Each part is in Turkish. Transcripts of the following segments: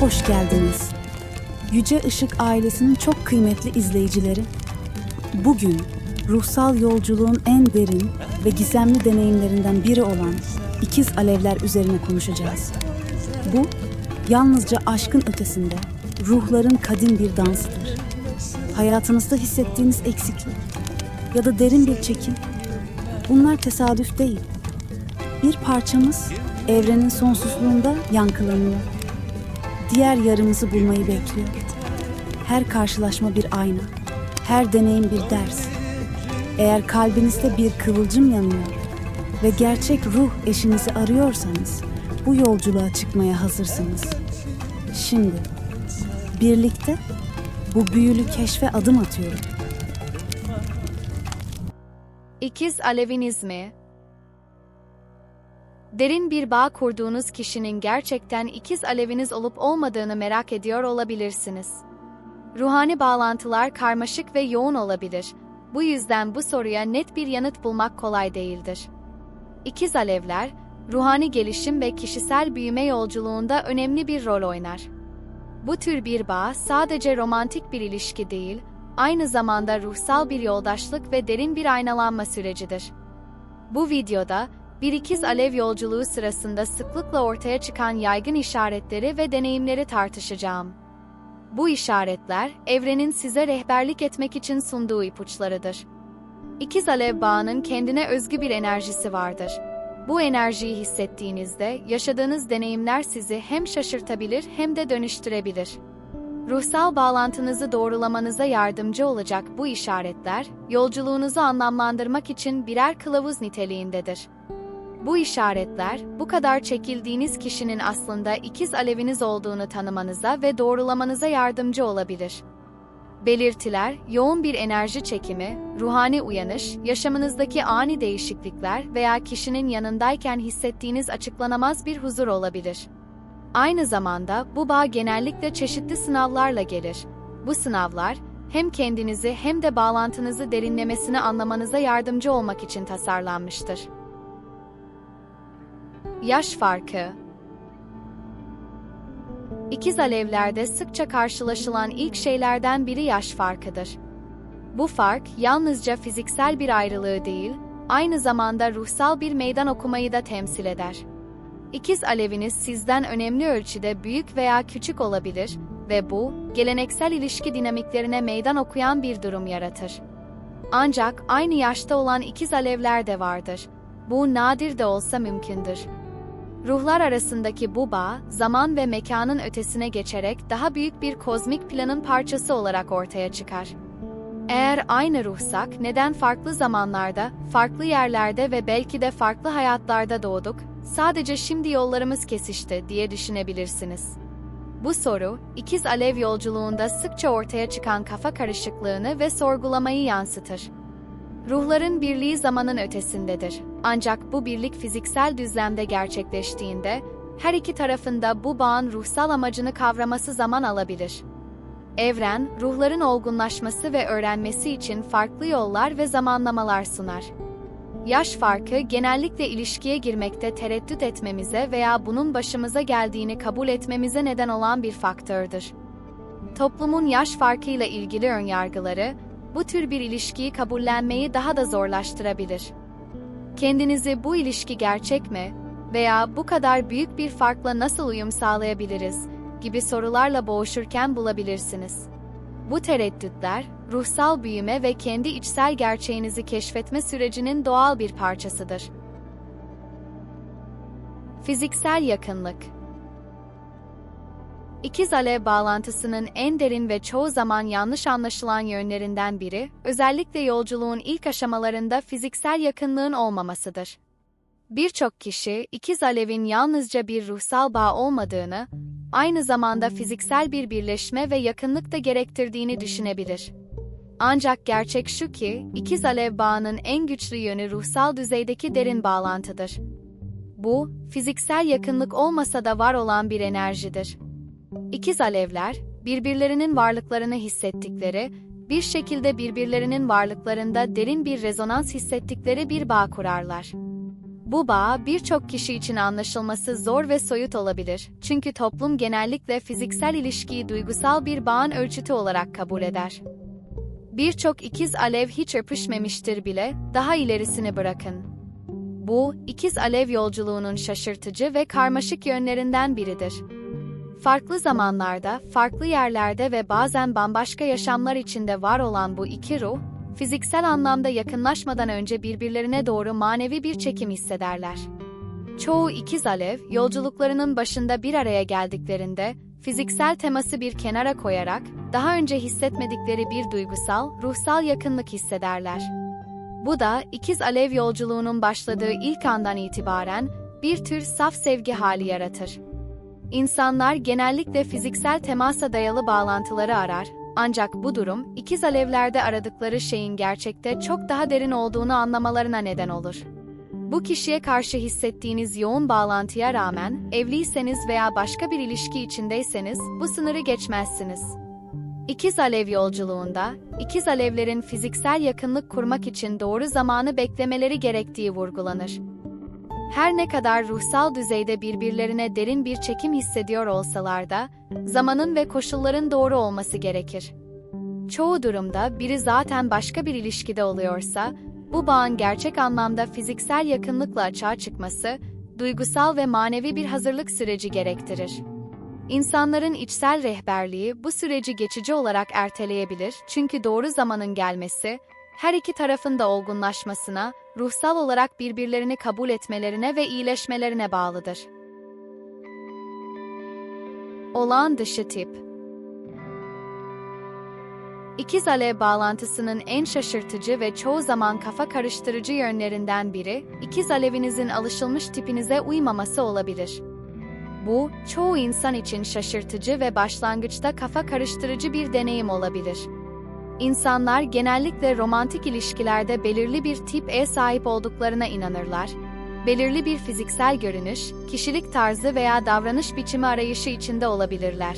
hoş geldiniz. Yüce Işık ailesinin çok kıymetli izleyicileri. Bugün ruhsal yolculuğun en derin ve gizemli deneyimlerinden biri olan ikiz alevler üzerine konuşacağız. Bu, yalnızca aşkın ötesinde ruhların kadim bir dansıdır. Hayatınızda hissettiğiniz eksiklik ya da derin bir çekim, bunlar tesadüf değil. Bir parçamız evrenin sonsuzluğunda yankılanıyor. Diğer yarımızı bulmayı bekliyor. Her karşılaşma bir ayna, her deneyim bir ders. Eğer kalbinizde bir kıvılcım yanıyor ve gerçek ruh eşinizi arıyorsanız bu yolculuğa çıkmaya hazırsınız. Şimdi birlikte bu büyülü keşfe adım atıyorum. İkiz aleviniz mi? Derin bir bağ kurduğunuz kişinin gerçekten ikiz aleviniz olup olmadığını merak ediyor olabilirsiniz. Ruhani bağlantılar karmaşık ve yoğun olabilir. Bu yüzden bu soruya net bir yanıt bulmak kolay değildir. İkiz alevler, ruhani gelişim ve kişisel büyüme yolculuğunda önemli bir rol oynar. Bu tür bir bağ sadece romantik bir ilişki değil, aynı zamanda ruhsal bir yoldaşlık ve derin bir aynalanma sürecidir. Bu videoda bir ikiz alev yolculuğu sırasında sıklıkla ortaya çıkan yaygın işaretleri ve deneyimleri tartışacağım. Bu işaretler, evrenin size rehberlik etmek için sunduğu ipuçlarıdır. İkiz alev bağının kendine özgü bir enerjisi vardır. Bu enerjiyi hissettiğinizde yaşadığınız deneyimler sizi hem şaşırtabilir hem de dönüştürebilir. Ruhsal bağlantınızı doğrulamanıza yardımcı olacak bu işaretler, yolculuğunuzu anlamlandırmak için birer kılavuz niteliğindedir. Bu işaretler, bu kadar çekildiğiniz kişinin aslında ikiz aleviniz olduğunu tanımanıza ve doğrulamanıza yardımcı olabilir. Belirtiler, yoğun bir enerji çekimi, ruhani uyanış, yaşamınızdaki ani değişiklikler veya kişinin yanındayken hissettiğiniz açıklanamaz bir huzur olabilir. Aynı zamanda bu bağ genellikle çeşitli sınavlarla gelir. Bu sınavlar, hem kendinizi hem de bağlantınızı derinlemesine anlamanıza yardımcı olmak için tasarlanmıştır. Yaş farkı İkiz alevlerde sıkça karşılaşılan ilk şeylerden biri yaş farkıdır. Bu fark yalnızca fiziksel bir ayrılığı değil, aynı zamanda ruhsal bir meydan okumayı da temsil eder. İkiz aleviniz sizden önemli ölçüde büyük veya küçük olabilir ve bu, geleneksel ilişki dinamiklerine meydan okuyan bir durum yaratır. Ancak aynı yaşta olan ikiz alevler de vardır. Bu nadir de olsa mümkündür. Ruhlar arasındaki bu bağ, zaman ve mekanın ötesine geçerek daha büyük bir kozmik planın parçası olarak ortaya çıkar. Eğer aynı ruhsak, neden farklı zamanlarda, farklı yerlerde ve belki de farklı hayatlarda doğduk, sadece şimdi yollarımız kesişti diye düşünebilirsiniz. Bu soru, ikiz alev yolculuğunda sıkça ortaya çıkan kafa karışıklığını ve sorgulamayı yansıtır. Ruhların birliği zamanın ötesindedir. Ancak bu birlik fiziksel düzlemde gerçekleştiğinde, her iki tarafında bu bağın ruhsal amacını kavraması zaman alabilir. Evren, ruhların olgunlaşması ve öğrenmesi için farklı yollar ve zamanlamalar sunar. Yaş farkı genellikle ilişkiye girmekte tereddüt etmemize veya bunun başımıza geldiğini kabul etmemize neden olan bir faktördür. Toplumun yaş farkıyla ilgili önyargıları, bu tür bir ilişkiyi kabullenmeyi daha da zorlaştırabilir. Kendinizi bu ilişki gerçek mi veya bu kadar büyük bir farkla nasıl uyum sağlayabiliriz gibi sorularla boğuşurken bulabilirsiniz. Bu tereddütler, ruhsal büyüme ve kendi içsel gerçeğinizi keşfetme sürecinin doğal bir parçasıdır. Fiziksel yakınlık İkiz alev bağlantısının en derin ve çoğu zaman yanlış anlaşılan yönlerinden biri, özellikle yolculuğun ilk aşamalarında fiziksel yakınlığın olmamasıdır. Birçok kişi, ikiz alevin yalnızca bir ruhsal bağ olmadığını, aynı zamanda fiziksel bir birleşme ve yakınlık da gerektirdiğini düşünebilir. Ancak gerçek şu ki, ikiz alev bağının en güçlü yönü ruhsal düzeydeki derin bağlantıdır. Bu, fiziksel yakınlık olmasa da var olan bir enerjidir. İkiz alevler, birbirlerinin varlıklarını hissettikleri, bir şekilde birbirlerinin varlıklarında derin bir rezonans hissettikleri bir bağ kurarlar. Bu bağ birçok kişi için anlaşılması zor ve soyut olabilir. Çünkü toplum genellikle fiziksel ilişkiyi duygusal bir bağın ölçütü olarak kabul eder. Birçok ikiz alev hiç öpüşmemiştir bile, daha ilerisini bırakın. Bu, ikiz alev yolculuğunun şaşırtıcı ve karmaşık yönlerinden biridir. Farklı zamanlarda, farklı yerlerde ve bazen bambaşka yaşamlar içinde var olan bu iki ruh, fiziksel anlamda yakınlaşmadan önce birbirlerine doğru manevi bir çekim hissederler. Çoğu ikiz alev, yolculuklarının başında bir araya geldiklerinde, fiziksel teması bir kenara koyarak, daha önce hissetmedikleri bir duygusal, ruhsal yakınlık hissederler. Bu da, ikiz alev yolculuğunun başladığı ilk andan itibaren, bir tür saf sevgi hali yaratır. İnsanlar genellikle fiziksel temasa dayalı bağlantıları arar, ancak bu durum, ikiz alevlerde aradıkları şeyin gerçekte çok daha derin olduğunu anlamalarına neden olur. Bu kişiye karşı hissettiğiniz yoğun bağlantıya rağmen, evliyseniz veya başka bir ilişki içindeyseniz, bu sınırı geçmezsiniz. İkiz alev yolculuğunda, ikiz alevlerin fiziksel yakınlık kurmak için doğru zamanı beklemeleri gerektiği vurgulanır. Her ne kadar ruhsal düzeyde birbirlerine derin bir çekim hissediyor olsalar da, zamanın ve koşulların doğru olması gerekir. Çoğu durumda biri zaten başka bir ilişkide oluyorsa, bu bağın gerçek anlamda fiziksel yakınlıkla açığa çıkması, duygusal ve manevi bir hazırlık süreci gerektirir. İnsanların içsel rehberliği bu süreci geçici olarak erteleyebilir çünkü doğru zamanın gelmesi, her iki tarafın da olgunlaşmasına, ruhsal olarak birbirlerini kabul etmelerine ve iyileşmelerine bağlıdır. Olağan dışı tip İkiz alev bağlantısının en şaşırtıcı ve çoğu zaman kafa karıştırıcı yönlerinden biri, ikiz alevinizin alışılmış tipinize uymaması olabilir. Bu, çoğu insan için şaşırtıcı ve başlangıçta kafa karıştırıcı bir deneyim olabilir. İnsanlar genellikle romantik ilişkilerde belirli bir tipe sahip olduklarına inanırlar. Belirli bir fiziksel görünüş, kişilik tarzı veya davranış biçimi arayışı içinde olabilirler.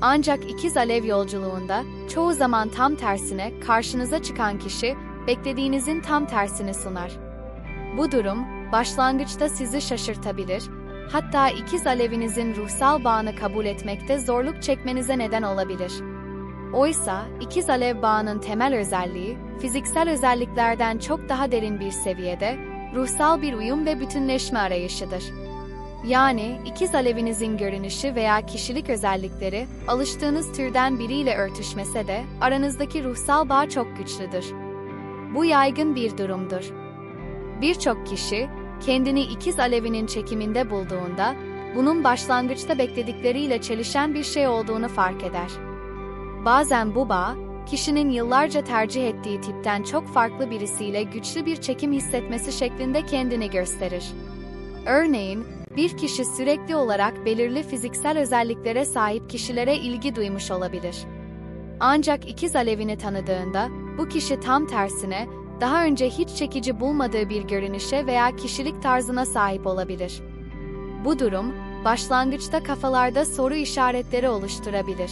Ancak ikiz alev yolculuğunda, çoğu zaman tam tersine karşınıza çıkan kişi, beklediğinizin tam tersini sunar. Bu durum, başlangıçta sizi şaşırtabilir, hatta ikiz alevinizin ruhsal bağını kabul etmekte zorluk çekmenize neden olabilir. Oysa, ikiz alev bağının temel özelliği, fiziksel özelliklerden çok daha derin bir seviyede, ruhsal bir uyum ve bütünleşme arayışıdır. Yani, ikiz alevinizin görünüşü veya kişilik özellikleri, alıştığınız türden biriyle örtüşmese de, aranızdaki ruhsal bağ çok güçlüdür. Bu yaygın bir durumdur. Birçok kişi, kendini ikiz alevinin çekiminde bulduğunda, bunun başlangıçta bekledikleriyle çelişen bir şey olduğunu fark eder. Bazen bu bağ, kişinin yıllarca tercih ettiği tipten çok farklı birisiyle güçlü bir çekim hissetmesi şeklinde kendini gösterir. Örneğin, bir kişi sürekli olarak belirli fiziksel özelliklere sahip kişilere ilgi duymuş olabilir. Ancak ikiz alevini tanıdığında, bu kişi tam tersine, daha önce hiç çekici bulmadığı bir görünüşe veya kişilik tarzına sahip olabilir. Bu durum, başlangıçta kafalarda soru işaretleri oluşturabilir.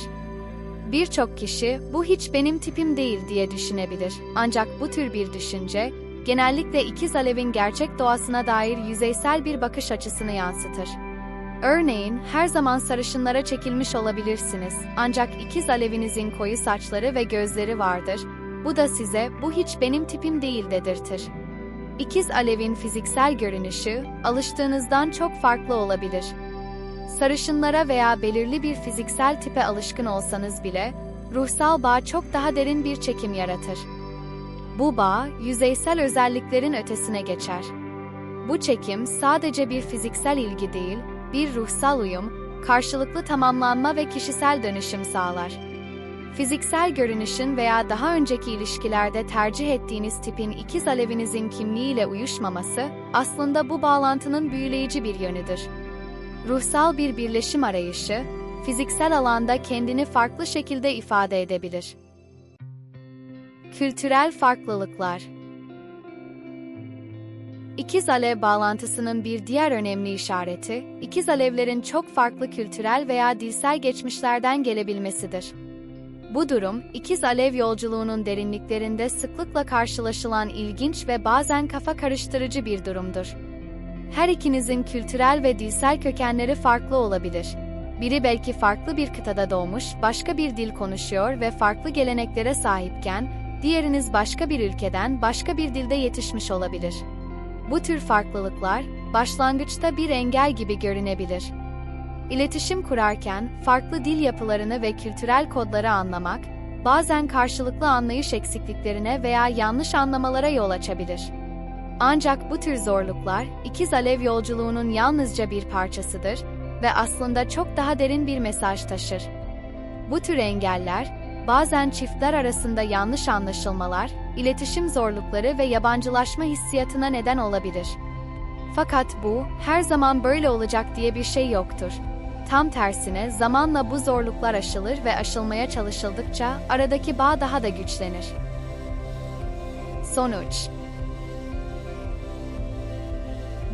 Birçok kişi bu hiç benim tipim değil diye düşünebilir. Ancak bu tür bir düşünce genellikle ikiz alevin gerçek doğasına dair yüzeysel bir bakış açısını yansıtır. Örneğin her zaman sarışınlara çekilmiş olabilirsiniz. Ancak ikiz alevinizin koyu saçları ve gözleri vardır. Bu da size bu hiç benim tipim değil dedirtir. İkiz alevin fiziksel görünüşü alıştığınızdan çok farklı olabilir. Sarışınlara veya belirli bir fiziksel tipe alışkın olsanız bile, ruhsal bağ çok daha derin bir çekim yaratır. Bu bağ, yüzeysel özelliklerin ötesine geçer. Bu çekim sadece bir fiziksel ilgi değil, bir ruhsal uyum, karşılıklı tamamlanma ve kişisel dönüşüm sağlar. Fiziksel görünüşün veya daha önceki ilişkilerde tercih ettiğiniz tipin ikiz alevinizin kimliğiyle uyuşmaması, aslında bu bağlantının büyüleyici bir yönüdür ruhsal bir birleşim arayışı, fiziksel alanda kendini farklı şekilde ifade edebilir. Kültürel farklılıklar İkiz alev bağlantısının bir diğer önemli işareti, ikiz alevlerin çok farklı kültürel veya dilsel geçmişlerden gelebilmesidir. Bu durum, ikiz alev yolculuğunun derinliklerinde sıklıkla karşılaşılan ilginç ve bazen kafa karıştırıcı bir durumdur. Her ikinizin kültürel ve dilsel kökenleri farklı olabilir. Biri belki farklı bir kıtada doğmuş, başka bir dil konuşuyor ve farklı geleneklere sahipken, diğeriniz başka bir ülkeden, başka bir dilde yetişmiş olabilir. Bu tür farklılıklar, başlangıçta bir engel gibi görünebilir. İletişim kurarken, farklı dil yapılarını ve kültürel kodları anlamak, bazen karşılıklı anlayış eksikliklerine veya yanlış anlamalara yol açabilir. Ancak bu tür zorluklar, ikiz alev yolculuğunun yalnızca bir parçasıdır ve aslında çok daha derin bir mesaj taşır. Bu tür engeller, bazen çiftler arasında yanlış anlaşılmalar, iletişim zorlukları ve yabancılaşma hissiyatına neden olabilir. Fakat bu, her zaman böyle olacak diye bir şey yoktur. Tam tersine zamanla bu zorluklar aşılır ve aşılmaya çalışıldıkça aradaki bağ daha da güçlenir. Sonuç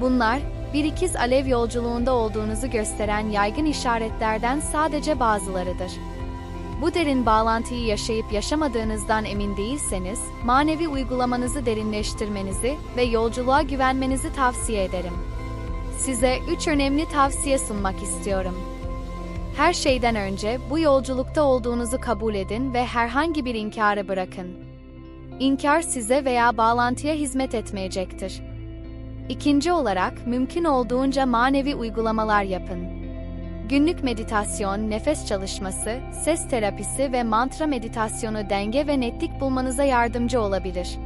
Bunlar, bir ikiz alev yolculuğunda olduğunuzu gösteren yaygın işaretlerden sadece bazılarıdır. Bu derin bağlantıyı yaşayıp yaşamadığınızdan emin değilseniz, manevi uygulamanızı derinleştirmenizi ve yolculuğa güvenmenizi tavsiye ederim. Size üç önemli tavsiye sunmak istiyorum. Her şeyden önce bu yolculukta olduğunuzu kabul edin ve herhangi bir inkarı bırakın. İnkar size veya bağlantıya hizmet etmeyecektir. İkinci olarak mümkün olduğunca manevi uygulamalar yapın. Günlük meditasyon, nefes çalışması, ses terapisi ve mantra meditasyonu denge ve netlik bulmanıza yardımcı olabilir.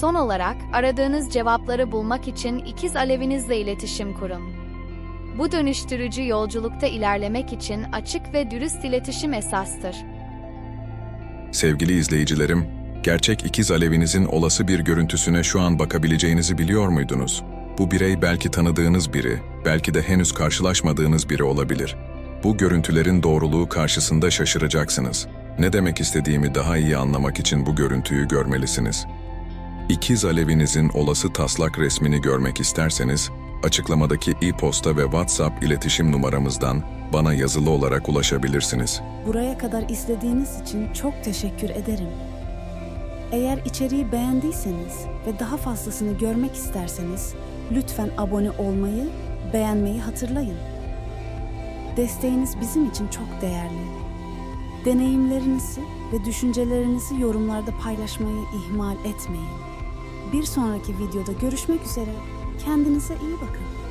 Son olarak aradığınız cevapları bulmak için ikiz alevinizle iletişim kurun. Bu dönüştürücü yolculukta ilerlemek için açık ve dürüst iletişim esastır. Sevgili izleyicilerim, gerçek ikiz alevinizin olası bir görüntüsüne şu an bakabileceğinizi biliyor muydunuz? Bu birey belki tanıdığınız biri, belki de henüz karşılaşmadığınız biri olabilir. Bu görüntülerin doğruluğu karşısında şaşıracaksınız. Ne demek istediğimi daha iyi anlamak için bu görüntüyü görmelisiniz. İkiz alevinizin olası taslak resmini görmek isterseniz, açıklamadaki e-posta ve WhatsApp iletişim numaramızdan bana yazılı olarak ulaşabilirsiniz. Buraya kadar izlediğiniz için çok teşekkür ederim. Eğer içeriği beğendiyseniz ve daha fazlasını görmek isterseniz lütfen abone olmayı, beğenmeyi hatırlayın. Desteğiniz bizim için çok değerli. Deneyimlerinizi ve düşüncelerinizi yorumlarda paylaşmayı ihmal etmeyin. Bir sonraki videoda görüşmek üzere. Kendinize iyi bakın.